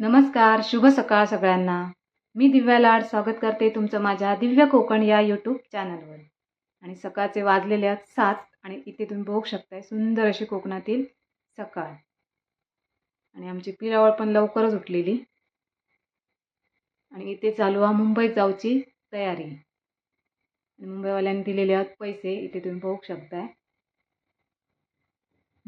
नमस्कार शुभ सकाळ सगळ्यांना. मी दिव्या लाड स्वागत करते तुमचं माझ्या दिव्य कोकण या यूट्यूब चॅनलवर आणि सकाळचे वाजलेले आहेत सात आणि इथे तुम्ही बघू शकताय सुंदर अशी कोकणातील सकाळ. आणि आमची पिरावळ पण लवकरच उठलेली. आणि इथे चालू आहे मुंबईत जाऊची तयारी. आणि मुंबईवाल्यांनी दिलेले आहेत पैसे इथे तुम्ही बघू शकताय.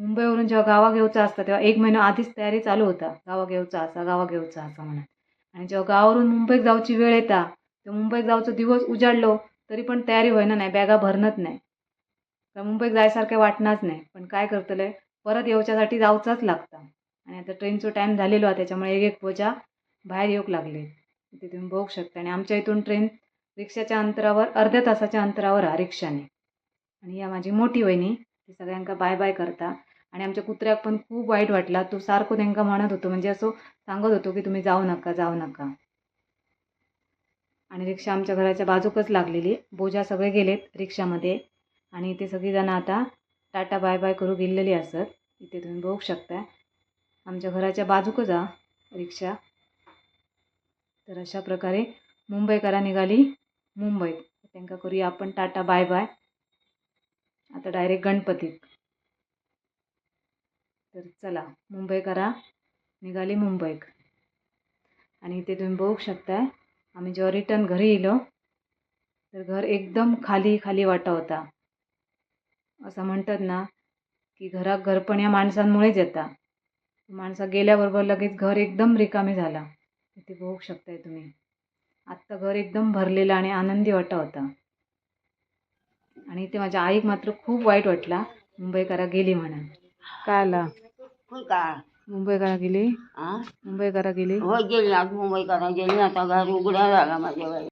मुंबईवरून जेव्हा गावा घेऊचा असता तेव्हा एक महिना आधीच तयारी चालू होता. गावा घेऊचा असा गावा घेऊचा असा म्हणून आणि जेव्हा गावावरून मुंबईत जाऊची वेळ येता तेव्हा मुंबईत जाऊचा दिवस उजाडलो तरी पण तयारी होईना नाही बॅगा भरणत नाही. तर मुंबईत जायसारखे वाटणारच नाही. पण काय करतले परत येऊच्यासाठी जाऊचाच लागता. आणि आता ट्रेनचो टाईम झालेलो आहे त्याच्यामुळे एक एक पोजा बाहेर येऊक लागले. ते तुम्ही बघू शकता. आणि आमच्या इथून ट्रेन रिक्षाच्या अंतरावर अर्ध्या तासाच्या अंतरावर हा रिक्षाने. आणि या माझी मोठी वहिनी ती सगळ्यांका बाय बाय करता. आणि आमच्या कुत्र्याक पण खूप वाईट वाटला. तो सारखो त्यांका म्हणत होतो म्हणजे असं सांगत होतो की तुम्ही जाऊ नका जाऊ नका. आणि रिक्षा आमच्या घराच्या बाजूकच लागलेली. बोजा सगळे गेलेत रिक्षामध्ये. आणि इथे सगळीजणं आता टाटा बाय बाय करू गेलेली असत. इथे तुम्ही बघू शकता. आमच्या घराच्या बाजूकच आ रिक्षा. तर अशा प्रकारे मुंबईकरा निघाली मुंबईत त्यांका करूया आपण टाटा बाय बाय. आता डायरेक्ट गणपतीत. तर चला मुंबईकरा निघाली मुंबईक. आणि इथे तुम्ही बघू शकताय आम्ही जेव्हा रिटर्न घरी येलो तर घर एकदम खाली खाली वाटा होता. असं म्हणतात ना की घरात घर पण या माणसांमुळेच येता. माणसा गेल्याबरोबर लगेच घर एकदम रिकामी झाला. इथे बघू शकताय तुम्ही. आत्ता घर एकदम भरलेलं आणि आनंदी वाटा होता. आणि इथे माझ्या आईक मात्र खूप वाईट वाटला मुंबईकरा गेली म्हणून. काय आला होय का? मुंबईकरा गेली. हा मुंबईकरा गेली. होय गेली आज मुंबईकडे गेली. आता घर उघड्या झाला माझ्या बाई.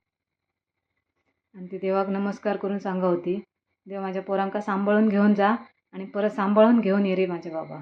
आणि ती देवाक नमस्कार करून सांगा होती देव माझ्या पोरांका सांभाळून घेऊन जा आणि परत सांभाळून घेऊन ये रे माझे बाबा.